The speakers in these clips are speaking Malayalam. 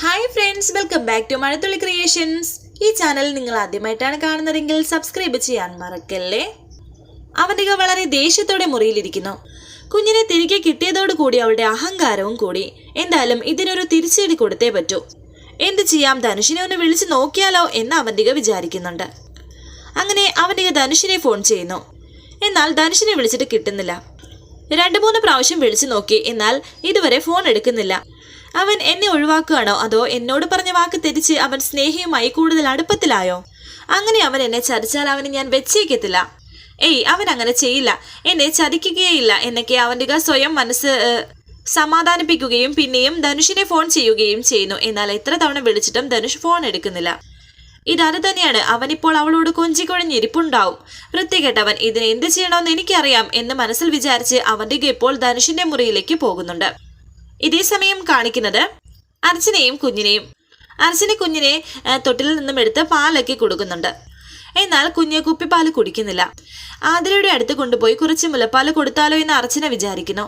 Hi friends welcome back to Mazhathulli Creations ഈ ചാനൽ നിങ്ങൾ ആദ്യമായിട്ടാണ് കാണുന്നതെങ്കിൽ സബ്സ്ക്രൈബ് ചെയ്യാൻ മറക്കല്ലേ? അവന്തിക വളരെ ദേഷ്യത്തോടെ മുറിയിലിരിക്കുന്നു. കുഞ്ഞിനെ തിരികെ കിട്ടിയതോടുകൂടി അവളുടെ അഹങ്കാരവും കൂടി. എന്തായാലും ഇതിനൊരു തിരിച്ചടി കൊടുത്തേ പറ്റൂ. എന്ത് ചെയ്യാം? ധനുഷിനെ ഒന്ന് വിളിച്ചു നോക്കിയാലോ എന്ന് അവന്തിക വിചാരിക്കുന്നുണ്ട്. അങ്ങനെ അവന്തിക ധനുഷിനെ ഫോൺ ചെയ്യുന്നു. എന്നാൽ ധനുഷിനെ വിളിച്ചിട്ട് കിട്ടുന്നില്ല. രണ്ടു മൂന്ന് പ്രാവശ്യം വിളിച്ചു നോക്കി. എന്നാൽ ഇതുവരെ ഫോൺ എടുക്കുന്നില്ല. അവൻ എന്നെ ഒഴിവാക്കുകയാണോ? അതോ എന്നോട് പറഞ്ഞ വാക്ക് തെറ്റിച്ച് അവൻ സ്നേഹയുമായി കൂടുതൽ അടുപ്പത്തിലായോ? അങ്ങനെ അവൻ എന്നെ ചതിച്ചാൽ അവന് ഞാൻ വെച്ചേക്കത്തില്ല. ഏയ് അവൻ അങ്ങനെ ചെയ്യില്ല. എന്നെ ചതിക്കുകയില്ല എന്നൊക്കെ അവന്റെ സ്വയം മനസ്സ് സമാധാനിപ്പിക്കുകയും പിന്നെയും ധനുഷിനെ ഫോൺ ചെയ്യുകയും ചെയ്യുന്നു. എന്നാൽ എത്ര തവണ വിളിച്ചിട്ടും ധനുഷ് ഫോൺ എടുക്കുന്നില്ല. ഇതത് തന്നെയാണ്. അവനിപ്പോൾ അവളോട് കൊഞ്ചിക്കൊഴിഞ്ഞിരിപ്പുണ്ടാവും വൃത്തികെട്ടവൻ ഇതിന് എന്ത് ചെയ്യണമെന്ന് എനിക്കറിയാം എന്ന് മനസ്സിൽ വിചാരിച്ച് അവന്റെ ഇപ്പോൾ ധനുഷിന്റെ മുറിയിലേക്ക് പോകുന്നുണ്ട്. ഇതേ സമയം കാണിക്കുന്നത് അർച്ചനയും കുഞ്ഞിനെയും. അർച്ചന കുഞ്ഞിനെ തൊട്ടിൽ നിന്നും എടുത്ത് പാലൊക്കെ കൊടുക്കുന്നുണ്ട്. എന്നാൽ കുഞ്ഞ് കുപ്പിപ്പാൽ കുടിക്കുന്നില്ല. ആതിരയുടെ അടുത്ത് കൊണ്ടുപോയി കുറച്ച് മുലപ്പാൽ കൊടുത്താലോ എന്ന് അർച്ചന വിചാരിക്കുന്നു.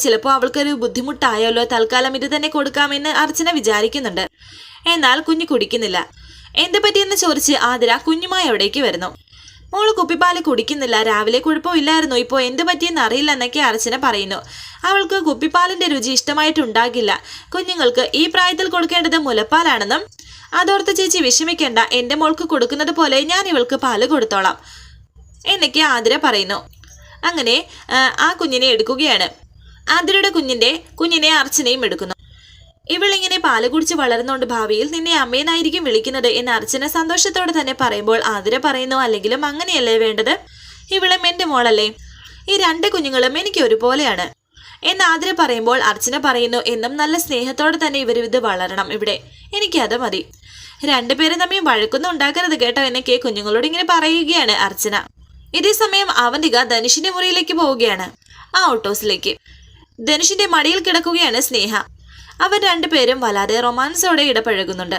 ചിലപ്പോൾ അവൾക്കൊരു ബുദ്ധിമുട്ടായല്ലോ തൽക്കാലം ഇത് തന്നെ കൊടുക്കാമെന്ന് അർച്ചന വിചാരിക്കുന്നുണ്ട്. എന്നാൽ കുഞ്ഞ് കുടിക്കുന്നില്ല. എന്ത് പറ്റിയെന്ന് ചോദിച്ച് ആതിര കുഞ്ഞുമായി അവിടേക്ക് വരുന്നു. മോൾ കുപ്പിപ്പാൽ കുടിക്കുന്നില്ല. രാവിലെ കുഴപ്പമില്ലായിരുന്നു ഇപ്പോൾ എന്ത് പറ്റിയെന്ന് അറിയില്ല എന്നൊക്കെ അർച്ചന പറയുന്നു. അവൾക്ക് കുപ്പിപ്പാലിന്റെ രുചി ഇഷ്ടമായിട്ടുണ്ടാകില്ല. കുഞ്ഞുങ്ങൾക്ക് ഈ പ്രായത്തിൽ കൊടുക്കേണ്ടത് മുലപ്പാലാണെന്നും അതോർത്ത് ചേച്ചി വിഷമിക്കേണ്ട. എന്റെ മോൾക്ക് കൊടുക്കുന്നത് പോലെ ഞാൻ ഇവൾക്ക് പാൽ കൊടുത്തോളാം എന്നൊക്കെ ആതിര പറയുന്നു. അങ്ങനെ ആ, കുഞ്ഞിനെ എടുക്കുകയാണ്. ആതിരയുടെ കുഞ്ഞിന്റെ കുഞ്ഞിനെ അർച്ചനയും എടുക്കുന്നു. ഇവളിങ്ങനെ പാൽ കുടിച്ച് വളർന്നുകൊണ്ട് ഭാവിയിൽ നിന്നെ അമ്മേനായിരിക്കും വിളിക്കുന്നത് എന്ന് അർച്ചന സന്തോഷത്തോടെ തന്നെ പറയുമ്പോൾ ആതിര പറയുന്നു അല്ലെങ്കിലും അങ്ങനെയല്ലേ വേണ്ടത്? ഇവളും എന്റെ മോളല്ലേ. ഈ രണ്ട് കുഞ്ഞുങ്ങളും എനിക്ക് ഒരുപോലെയാണ്. എന്ന് ആതിര പറയുമ്പോൾ അർച്ചന പറയുന്നു എന്നും നല്ല സ്നേഹത്തോടെ തന്നെ ഇവർ ഇത് വളരണം ഇവിടെ. എനിക്കത് മതി. രണ്ടുപേരും തമ്മിൽ വഴക്കൊന്നും ഉണ്ടാക്കരുത് കേട്ടോ എന്നൊക്കെ കുഞ്ഞുങ്ങളോട് ഇങ്ങനെ പറയുകയാണ് അർച്ചന. ഇതേ സമയം അവന്തിക ധനുഷിന്റെ മുറിയിലേക്ക് പോവുകയാണ് ആ ഓട്ടോസിലേക്ക്. ധനുഷിന്റെ മടിയിൽ കിടക്കുകയാണ് സ്നേഹ. അവർ രണ്ടുപേരും വല്ലാതെ റൊമാൻസോടെ ഇടപഴകുന്നുണ്ട്.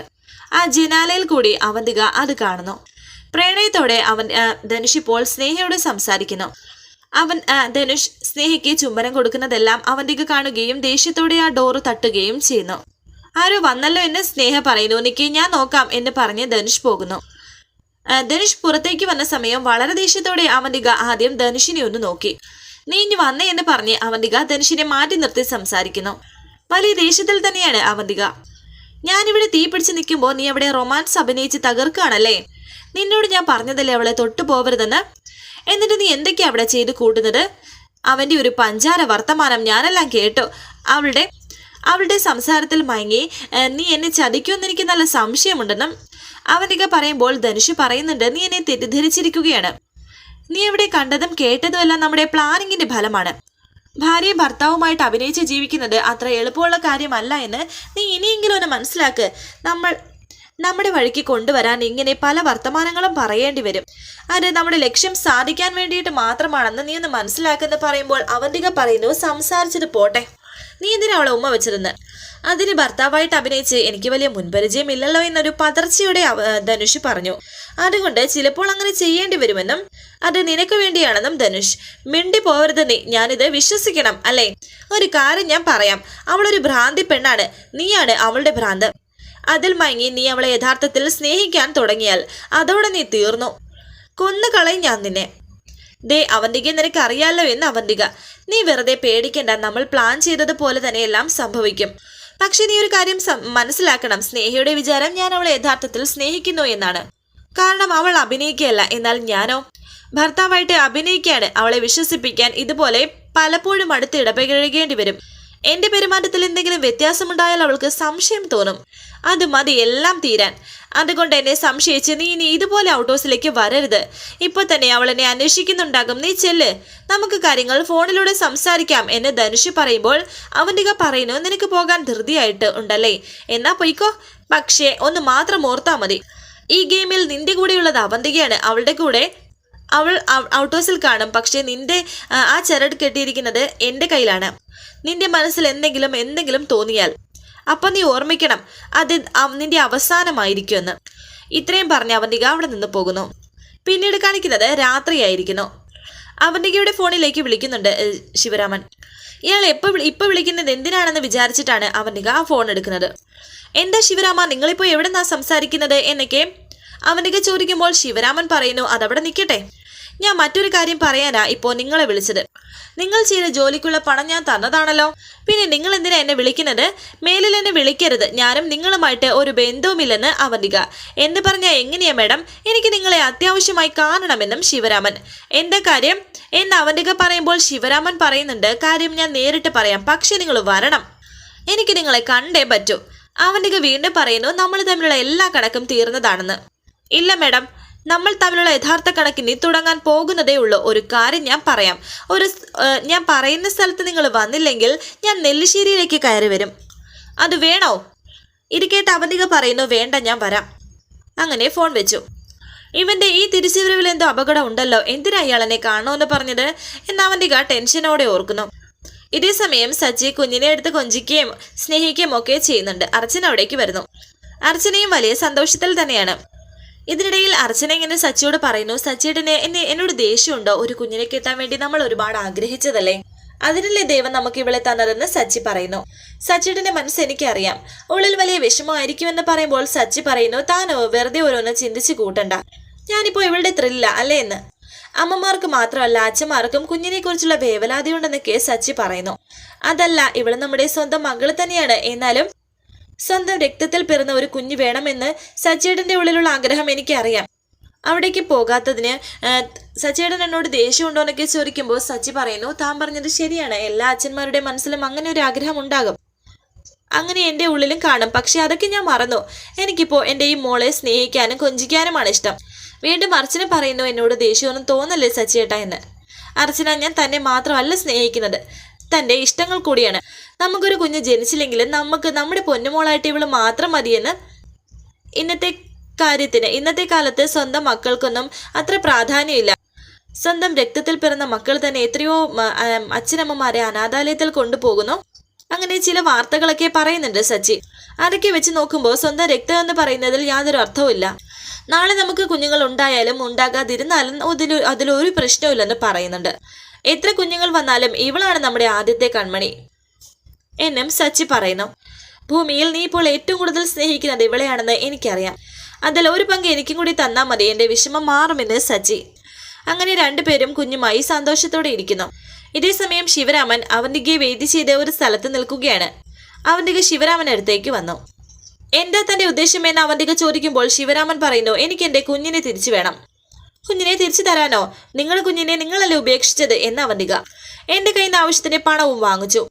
ആ ജനാലയിൽ കൂടി അവന്തിക അത് കാണുന്നു. പ്രണയത്തോടെ അവൻ ധനുഷ് ഇപ്പോൾ സ്നേഹയോട് സംസാരിക്കുന്നു. അവൻ ധനുഷ് സ്നേഹയ്ക്ക് ചുംബനം കൊടുക്കുന്നതെല്ലാം അവന്തിക കാണുകയും ദേഷ്യത്തോടെ ആ ഡോറ് തട്ടുകയും ചെയ്യുന്നു. ആരോ വന്നല്ലോ എന്ന് സ്നേഹ പറയുന്നു. നിക്ക് ഞാൻ നോക്കാം എന്ന് പറഞ്ഞ് ധനുഷ് പോകുന്നു. ധനുഷ് പുറത്തേക്ക് വന്ന സമയം വളരെ ദേഷ്യത്തോടെ അവന്തിക ആദ്യം ധനുഷിനെ ഒന്ന് നോക്കി. നീ ഇനി വന്നേ എന്ന് പറഞ്ഞ് അവന്തിക ധനുഷിനെ മാറ്റി നിർത്തി സംസാരിക്കുന്നു. വലിയ ദേഷ്യത്തിൽ തന്നെയാണ് അവന്തിക. ഞാനിവിടെ തീ പിടിച്ച് നിൽക്കുമ്പോൾ നീ അവിടെ റൊമാൻസ് അഭിനയിച്ച് തകർക്കുകയാണല്ലേ? നിന്നോട് ഞാൻ പറഞ്ഞതല്ലേ അവളെ തൊട്ടു പോവരുതെന്ന്? എന്നിട്ട് നീ എന്തൊക്കെയാ അവിടെ ചെയ്ത് കൂട്ടുന്നത്? അവന്റെ ഒരു പഞ്ചാര വർത്തമാനം ഞാനെല്ലാം കേട്ടു. അവളുടെ അവളുടെ സംസാരത്തിൽ മയങ്ങി നീ എന്നെ ചതിക്കുമെന്ന് എനിക്ക് നല്ല സംശയമുണ്ടെന്നും അവനിക പറയുമ്പോൾ ധനുഷ് പറയുന്നുണ്ട് നീ എന്നെ തെറ്റിദ്ധരിച്ചിരിക്കുകയാണ്. നീ എവിടെ കണ്ടതും കേട്ടതുമെല്ലാം നമ്മുടെ പ്ലാനിങ്ങിന്റെ ഫലമാണ്. ഭാര്യയും ഭർത്താവുമായിട്ട് അഭിനയിച്ച് ജീവിക്കുന്നത് അത്ര എളുപ്പമുള്ള കാര്യമല്ല എന്ന് നീ ഇനിയെങ്കിലും ഒന്ന് മനസ്സിലാക്ക്. നമ്മൾ നമ്മുടെ വഴിക്ക് കൊണ്ടുവരാൻ ഇങ്ങനെ പല വർത്തമാനങ്ങളും പറയേണ്ടി വരും. അത് നമ്മുടെ ലക്ഷ്യം സാധിക്കാൻ വേണ്ടിയിട്ട് മാത്രമാണെന്ന് നീ ഒന്ന് മനസ്സിലാക്കുന്നു പറയുമ്പോൾ അവന്തിക പറയുന്നു സംസാരിച്ചത് പോട്ടെ. നീ എന്തിനാ അവളെ ഉമ്മ വെച്ചതെന്ന്? അതിന് ഭർത്താവായിട്ട് അഭിനയിച്ച് എനിക്ക് വലിയ മുൻപരിചയമില്ലല്ലോ എന്നൊരു പതർച്ചയുടെ ധനുഷ് പറഞ്ഞു. അതുകൊണ്ട് ചിലപ്പോൾ അങ്ങനെ ചെയ്യേണ്ടി വരുമെന്നും അത് നിനക്ക് വേണ്ടിയാണെന്നും ധനുഷ്. മിണ്ടി പോവരുത് നീ ഞാനിത് വിശ്വസിക്കണം അല്ലേ? ഒരു കാര്യം ഞാൻ പറയാം. അവളൊരു ഭ്രാന്തി പെണ്ണാണ്. നീയാണ് അവളുടെ ഭ്രാന്ത്. അതിൽ മയങ്ങി നീ അവളെ യഥാർത്ഥത്തിൽ സ്നേഹിക്കാൻ തുടങ്ങിയാൽ അതോടെ നീ തീർന്നു. കൊന്നു കളയും ഞാൻ നിന്നെ. ദേ അവന്തിക നിനക്ക് അറിയാലോ എന്ന് അവന്തിക. നീ വെറുതെ പേടിക്കണ്ട നമ്മൾ പ്ലാൻ ചെയ്തതുപോലെ തന്നെ എല്ലാം സംഭവിക്കും. പക്ഷെ നീ ഒരു കാര്യം മനസ്സിലാക്കണം. സ്നേഹയുടെ വിചാരം ഞാൻ അവളെ യഥാർത്ഥത്തിൽ സ്നേഹിക്കുന്നു എന്നാണ്. കാരണം അവൾ അഭിനയിക്കുകയല്ല. എന്നാൽ ഞാനോ? ഭർത്താവായിട്ട് അഭിനയിക്കുകയാണ്. അവളെ വിശ്വസിപ്പിക്കാൻ ഇതുപോലെ പലപ്പോഴും അടുത്ത് ഇടപഴകേണ്ടി വരും എന്റെ പെരുമാറ്റത്തിൽ എന്തെങ്കിലും വ്യത്യാസമുണ്ടായാൽ അവൾക്ക് സംശയം തോന്നും. അത് മതി എല്ലാം തീരാൻ. അതുകൊണ്ട് എന്നെ സംശയിച്ച് നീ ഇനി ഇതുപോലെ ഔട്ട്ഹൗസിലേക്ക് വരരുത്. ഇപ്പൊ തന്നെ അവൾ എന്നെ അന്വേഷിക്കുന്നുണ്ടാകും. നീ ചെല്ല്. നമുക്ക് കാര്യങ്ങൾ ഫോണിലൂടെ സംസാരിക്കാം എന്ന് ധനുഷ് പറയുമ്പോൾ അവന്തിക പറയുന്നു നിനക്ക് പോകാൻ ധൃതിയായിട്ട് ഉണ്ടല്ലേ? എന്നാ പൊയ്ക്കോ. പക്ഷേ ഒന്ന് മാത്രം ഓർത്താ മതി. ഈ ഗെയിമിൽ നിന്റെ കൂടെയുള്ളത് അവന്തികയാണ്. അവളുടെ കൂടെ അവൾ ഔട്ട് ഹൗസിൽ കാണും. പക്ഷേ നിന്റെ ആ, ചരട് കെട്ടിയിരിക്കുന്നത് എന്റെ കയ്യിലാണ്. നിന്റെ മനസ്സിൽ എന്തെങ്കിലും എന്തെങ്കിലും തോന്നിയാൽ അപ്പം നീ ഓർമ്മിക്കണം അത് നിന്റെ അവസാനമായിരിക്കും എന്ന് ഇത്രയും പറഞ്ഞ് അവന്തിക അവിടെ നിന്ന് പോകുന്നു. പിന്നീട് കാണിക്കുന്നത് രാത്രിയായിരിക്കുന്നു. അവന്തികയുടെ ഫോണിലേക്ക് വിളിക്കുന്നുണ്ട് ശിവരാമൻ. ഇയാൾ എപ്പോൾ ഇപ്പൊ വിളിക്കുന്നത് എന്തിനാണെന്ന് വിചാരിച്ചിട്ടാണ് അവന്തിക ആ ഫോൺ എടുക്കുന്നത്. എന്താ ശിവരാമ നിങ്ങളിപ്പോൾ എവിടെ എവിടെന്നാ സംസാരിക്കുന്നത് എന്നൊക്കെ അവന്തിക ചോദിക്കുമ്പോൾ ശിവരാമൻ പറയുന്നു അതവിടെ നിൽക്കട്ടെ. ഞാൻ മറ്റൊരു കാര്യം പറയാനാ ഇപ്പോ നിങ്ങളെ വിളിച്ചത്. നിങ്ങൾ ചെയ്ത ജോലിക്കുള്ള പണം ഞാൻ തന്നതാണല്ലോ. പിന്നെ നിങ്ങൾ എന്തിനാ എന്നെ വിളിക്കുന്നത്? മേലിൽ എന്നെ വിളിക്കരുത്. ഞാനും നിങ്ങളുമായിട്ട് ഒരു ബന്ധവുമില്ലെന്ന് അവന്തിക. എന്ന് പറഞ്ഞാൽ എങ്ങനെയാ മേഡം? എനിക്ക് നിങ്ങളെ അത്യാവശ്യമായി കാണണമെന്നും ശിവരാമൻ. എന്താ കാര്യം? എന്ന് അവന്തിക പറയുമ്പോൾ ശിവരാമൻ പറയുന്നുണ്ട് കാര്യം ഞാൻ നേരിട്ട് പറയാം. പക്ഷെ നിങ്ങൾ വരണം. എനിക്ക് നിങ്ങളെ കണ്ടേ പറ്റൂ. അവന്തിക വീണ്ടും പറയുന്നു നമ്മൾ തമ്മിലുള്ള എല്ലാ കണക്കും തീർന്നതാണെന്ന്. ഇല്ല മാഡം. നമ്മൾ തമ്മിലുള്ള യഥാർത്ഥ കണക്കിനി തുടങ്ങാൻ പോകുന്നതേ ഉള്ളൂ. ഒരു കാര്യം ഞാൻ പറയാം. ഒരു ഞാൻ പറയുന്ന സ്ഥലത്ത് നിങ്ങൾ വന്നില്ലെങ്കിൽ ഞാൻ നെല്ലിശ്ശേരിയിലേക്ക് കയറി വരും. അത് വേണോ? ഇത് കേട്ട് അവന്തിക പറയുന്നു വേണ്ട ഞാൻ വരാം. അങ്ങനെ ഫോൺ വെച്ചു. ഇവന്റെ ഈ തിരിച്ചുവരവിൽ എന്തോ അപകടം ഉണ്ടല്ലോ. എന്തിനാ ഇയാളെന്നെ കാണണമെന്ന് പറഞ്ഞത്? എന്ന് അവന്തിക ടെൻഷനോടെ ഓർക്കുന്നു. ഇതേ സമയം സച്ചി കുഞ്ഞിനെ എടുത്ത് കൊഞ്ചിക്കുകയും സ്നേഹിക്കുകയും ഒക്കെ ചെയ്യുന്നുണ്ട്. അർച്ചന അവിടേക്ക് വരുന്നു. അർച്ചനയും വലിയ സന്തോഷത്തിൽ തന്നെയാണ്. ഇതിനിടയിൽ അർച്ചന ഇങ്ങനെ സച്ചിയോട് പറയുന്നു സച്ചിയേട്ടന് എന്നെ എന്നോട് ദേഷ്യമുണ്ടോ? ഒരു കുഞ്ഞിനെ കിട്ടാൻ വേണ്ടി നമ്മൾ ഒരുപാട് ആഗ്രഹിച്ചതല്ലേ? അതിനല്ലേ ദൈവം നമുക്ക് ഇവിടെ തന്നതെന്ന് സച്ചി പറയുന്നു. സച്ചിയുടെ മനസ്സ് എനിക്കറിയാം. ഉള്ളിൽ വലിയ വിഷമമായിരിക്കുമെന്ന് പറയുമ്പോൾ സച്ചി പറയുന്നു താനോ വെറുതെ ഓരോന്ന് ചിന്തിച്ചു കൂട്ടണ്ട. ഞാനിപ്പോ ഇവളുടെ ത്രില്ല അല്ലേ എന്ന്. അമ്മമാർക്ക് മാത്രമല്ല അച്ഛന്മാർക്കും കുഞ്ഞിനെ കുറിച്ചുള്ള വേവലാതിയുണ്ടെന്നൊക്കെ സച്ചി പറയുന്നു. അതല്ല ഇവൾ നമ്മുടെ സ്വന്തം മകൾ തന്നെയാണ്. എന്നാലും സ്വന്തം രക്തത്തിൽ പിറന്ന ഒരു കുഞ്ഞ് വേണമെന്ന് സച്ചേടന്റെ ഉള്ളിലുള്ള ആഗ്രഹം എനിക്കറിയാം. അവിടേക്ക് പോകാത്തതിന് സച്ചേടൻ എന്നോട് ദേഷ്യമുണ്ടോ എന്നൊക്കെ ചോദിക്കുമ്പോൾ സച്ചി പറയുന്നു താൻ പറഞ്ഞത് ശരിയാണ്. എല്ലാ അച്ഛന്മാരുടെ മനസ്സിലും അങ്ങനെ ഒരു ആഗ്രഹം ഉണ്ടാകും. അങ്ങനെ എന്റെ ഉള്ളിലും കാണും. പക്ഷെ അതൊക്കെ ഞാൻ മറന്നു. എനിക്കിപ്പോൾ എന്റെ ഈ മോളെ സ്നേഹിക്കാനും കൊഞ്ചിക്കാനുമാണ് ഇഷ്ടം. വീണ്ടും അർച്ചന പറയുന്നു എന്നോട് ദേഷ്യമൊന്നും തോന്നല്ലേ സച്ചിയേട്ട എന്ന്. അർച്ചന ഞാൻ തന്നെ മാത്രമല്ല സ്നേഹിക്കുന്നത്. തന്റെ ഇഷ്ടങ്ങൾ കൂടിയാണ്. നമുക്കൊരു കുഞ്ഞ് ജനിച്ചില്ലെങ്കിലും നമുക്ക് നമ്മുടെ പൊന്നുമോളായിട്ട് ഇവൾ മാത്രം മതിയെന്ന് ഇന്നത്തെ കാര്യത്തിന് ഇന്നത്തെ കാലത്ത് സ്വന്തം മക്കൾക്കൊന്നും അത്ര പ്രാധാന്യമില്ല. സ്വന്തം രക്തത്തിൽ പിറന്ന മക്കൾ തന്നെ എത്രയോ അച്ഛനമ്മമാരെ അനാഥാലയത്തിൽ കൊണ്ടുപോകുന്നു. അങ്ങനെ ചില വാർത്തകളൊക്കെ പറയുന്നുണ്ട് സച്ചി. അതൊക്കെ വെച്ച് നോക്കുമ്പോൾ സ്വന്തം രക്തം എന്ന് പറയുന്നതിൽ യാതൊരു അർത്ഥവുമില്ല. നാളെ നമുക്ക് കുഞ്ഞുങ്ങൾ ഉണ്ടായാലും ഉണ്ടാകാതിരുന്നാലും അതിൽ അതിലൊരു പ്രശ്നമില്ലെന്ന് പറയുന്നുണ്ട്. എത്ര കുഞ്ഞുങ്ങൾ വന്നാലും ഇവളാണ് നമ്മുടെ ആദ്യത്തെ കൺമണി. എന്നും സച്ചി പറയുന്നു ഭൂമിയിൽ നീ ഇപ്പോൾ ഏറ്റവും കൂടുതൽ സ്നേഹിക്കുന്നത് ഇവളെയാണെന്ന് എനിക്കറിയാം. അതിൽ ഒരു പങ്ക് എനിക്കും കൂടി തന്നാൽ മതി. എന്റെ വിഷമം മാറുമെന്ന് സച്ചി. അങ്ങനെ രണ്ടുപേരും കുഞ്ഞുമായി സന്തോഷത്തോടെ ഇരിക്കുന്നു. ഇതേസമയം ശിവരാമൻ അവന്തികയെ വേദി ചെയ്ത് ഒരു സ്ഥലത്ത് നിൽക്കുകയാണ്. അവന്തിക ശിവരാമൻ അടുത്തേക്ക് വന്നു. എന്താ തന്റെ ഉദ്ദേശം? എന്ന് അവന്തിക ചോദിക്കുമ്പോൾ ശിവരാമൻ പറയുന്നു എനിക്ക് എന്റെ കുഞ്ഞിനെ തിരിച്ചു വേണം. കുഞ്ഞിനെ തിരിച്ചു തരാനോ? നിങ്ങളുടെ കുഞ്ഞിനെ നിങ്ങളല്ലേ ഉപേക്ഷിച്ചത് എന്ന് അവന്തിക. എന്റെ കയ്യിൽ നിന്ന് ആവശ്യത്തിന് പണവും വാങ്ങിച്ചു.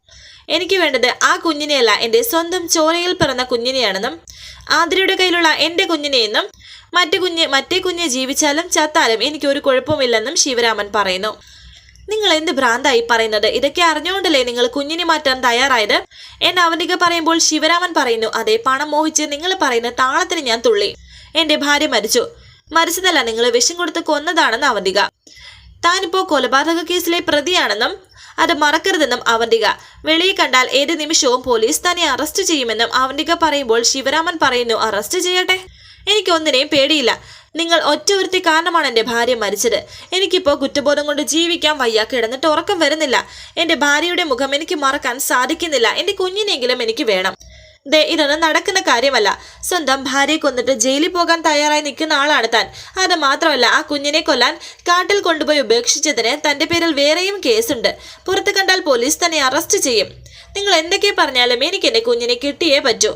എനിക്ക് വേണ്ടത് ആ കുഞ്ഞിനെയല്ല എന്റെ സ്വന്തം ചോരയിൽ പിറന്ന കുഞ്ഞിനെയാണെന്നും ആതിരയുടെ കയ്യിലുള്ള എന്റെ കുഞ്ഞിനെയെന്നും മറ്റു കുഞ്ഞ് മറ്റേ കുഞ്ഞ് ജീവിച്ചാലും ചത്താലും എനിക്ക് ഒരു കുഴപ്പമില്ലെന്നും ശിവരാമൻ പറയുന്നു. നിങ്ങൾ എന്ത് ഭ്രാന്തായി പറയുന്നത്? ഇതൊക്കെ അറിഞ്ഞുകൊണ്ടല്ലേ നിങ്ങൾ കുഞ്ഞിനെ മാറ്റാൻ തയ്യാറായത്? എന്ന് അവനിക പറയുമ്പോൾ ശിവരാമൻ പറയുന്നു അതെ പണം മോഹിച്ച് നിങ്ങൾ പറയുന്ന താളത്തിന് ഞാൻ തുള്ളി. എന്റെ ഭാര്യ മരിച്ചു. മരിച്ചതല്ല നിങ്ങൾ വിഷം കൊടുത്ത് കൊന്നതാണെന്ന് അവന്തിക. താനിപ്പോ കൊലപാതക കേസിലെ പ്രതിയാണെന്നും അത് മറക്കരുതെന്നും അവന്തിക. വെളിയിൽ കണ്ടാൽ ഏത് നിമിഷവും പോലീസ് തന്നെ അറസ്റ്റ് ചെയ്യുമെന്നും അവന്തിക പറയുമ്പോൾ ശിവരാമൻ പറയുന്നു അറസ്റ്റ് ചെയ്യട്ടെ? എനിക്കൊന്നിനെയും പേടിയില്ല. നിങ്ങൾ ഒറ്റ ഒരുത്തി കാരണമാണ് എന്റെ ഭാര്യ മരിച്ചത്. എനിക്കിപ്പോൾ കുറ്റബോധം കൊണ്ട് ജീവിക്കാൻ വയ്യ കിടന്നിട്ട് ഉറക്കം വരുന്നില്ല. എന്റെ ഭാര്യയുടെ മുഖം എനിക്ക് മറക്കാൻ സാധിക്കുന്നില്ല. എന്റെ കുഞ്ഞിനെങ്കിലും എനിക്ക് വേണം. ദേ ഇതൊന്നും നടക്കുന്ന കാര്യമല്ല. സ്വന്തം ഭാര്യയെ കൊന്നിട്ട് ജയിലിൽ പോകാൻ തയ്യാറായി നിൽക്കുന്ന ആളാണ് താൻ. അത് മാത്രമല്ല ആ കുഞ്ഞിനെ കൊല്ലാൻ കാട്ടിൽ കൊണ്ടുപോയി ഉപേക്ഷിച്ചതിന് തന്റെ പേരിൽ വേറെയും കേസുണ്ട്. പുറത്ത് കണ്ടാൽ പോലീസ് തന്നെ അറസ്റ്റ് ചെയ്യും. നിങ്ങൾ എന്തൊക്കെ പറഞ്ഞാലും എനിക്ക് എന്റെ കുഞ്ഞിനെ കിട്ടിയേ പറ്റൂ.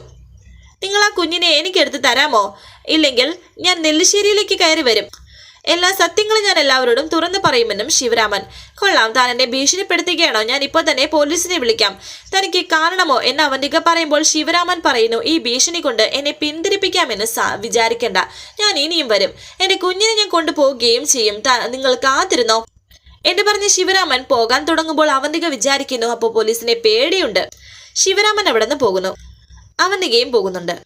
നിങ്ങൾ ആ കുഞ്ഞിനെ എനിക്കെടുത്ത് തരാമോ? ഇല്ലെങ്കിൽ ഞാൻ നെല്ലിശ്ശേരിയിലേക്ക് കയറി വരും. എല്ലാ സത്യങ്ങളും ഞാൻ എല്ലാവരോടും തുറന്നു പറയുമെന്നും ശിവരാമൻ. കൊള്ളാം താൻ എന്നെ ഭീഷണിപ്പെടുത്തുകയാണോ? ഞാൻ ഇപ്പോൾ തന്നെ പോലീസിനെ വിളിക്കാം. തനിക്ക് കാരണമോ എന്ന് അവന്തിക പറയുമ്പോൾ ശിവരാമൻ പറയുന്നു ഈ ഭീഷണി കൊണ്ട് എന്നെ പിന്തിരിപ്പിക്കാമെന്ന് വിചാരിക്കേണ്ട. ഞാൻ ഇനിയും വരും. എന്റെ കുഞ്ഞിനെ ഞാൻ കൊണ്ടുപോവുകയും ചെയ്യും. നിങ്ങൾ കാത്തിരുന്നോ? എന്ന് പറഞ്ഞ് ശിവരാമൻ പോകാൻ തുടങ്ങുമ്പോൾ അവന്തിക വിചാരിക്കുന്നു അപ്പോൾ പോലീസിനെ പേടിയുണ്ട്. ശിവരാമൻ അവിടെ നിന്ന് പോകുന്നു. അവന്തികയും പോകുന്നുണ്ട്.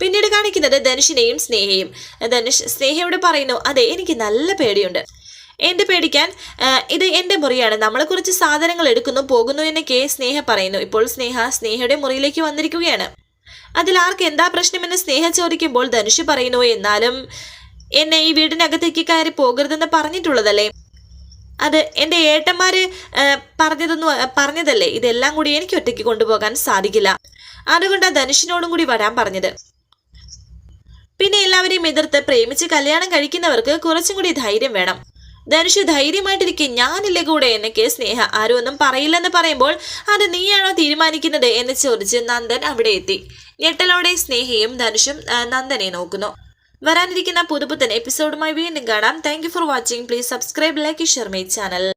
പിന്നീട് കാണിക്കുന്നത് ധനുഷിനെയും സ്നേഹയും. ധനുഷ് സ്നേഹയോട് പറയുന്നു അതെ എനിക്ക് നല്ല പേടിയുണ്ട്. എന്റെ പേടിക്കാൻ ഇത് എന്റെ മുറിയാണ്. നമ്മൾ കുറച്ച് സാധനങ്ങൾ എടുക്കുന്നു പോകുന്നു എന്നൊക്കെ സ്നേഹ പറയുന്നു. ഇപ്പോൾ സ്നേഹ സ്നേഹയുടെ മുറിയിലേക്ക് വന്നിരിക്കുകയാണ്. അതിൽ ആർക്ക് എന്താ പ്രശ്നമെന്ന് സ്നേഹ ചോദിക്കുമ്പോൾ ധനുഷ് പറയുന്നു എന്നാലും എന്നെ ഈ വീടിനകത്തേക്ക് കയറി പോകരുതെന്ന് പറഞ്ഞിട്ടുള്ളതല്ലേ? അത് എന്റെ ഏട്ടന്മാര് പറഞ്ഞതൊന്നും പറഞ്ഞതല്ലേ? ഇതെല്ലാം കൂടി എനിക്ക് ഒറ്റയ്ക്ക് കൊണ്ടുപോകാൻ സാധിക്കില്ല. അതുകൊണ്ടാണ് ധനുഷിനോടും കൂടി വരാൻ പറഞ്ഞത്. പിന്നെ എല്ലാവരെയും എതിർത്ത് പ്രേമിച്ച് കല്യാണം കഴിക്കുന്നവർക്ക് കുറച്ചും കൂടി ധൈര്യം വേണം. ധനുഷ് ധൈര്യമായിട്ടിരിക്കെ ഞാനില്ലേ കൂടെ? എന്നൊക്കെ സ്നേഹ ആരും ഒന്നും പറയില്ലെന്ന് പറയുമ്പോൾ അത് നീയാണോ തീരുമാനിക്കുന്നത്? എന്ന് ചോദിച്ച് നന്ദൻ അവിടെ എത്തി. ഞെട്ടലോടെ സ്നേഹയും ധനുഷും നന്ദനെ നോക്കുന്നു. വരാനിരിക്കുന്ന പുതുപുത്തൻ എപ്പിസോഡുമായി വീണ്ടും കാണാം. Thank for watching please subscribe like share my channel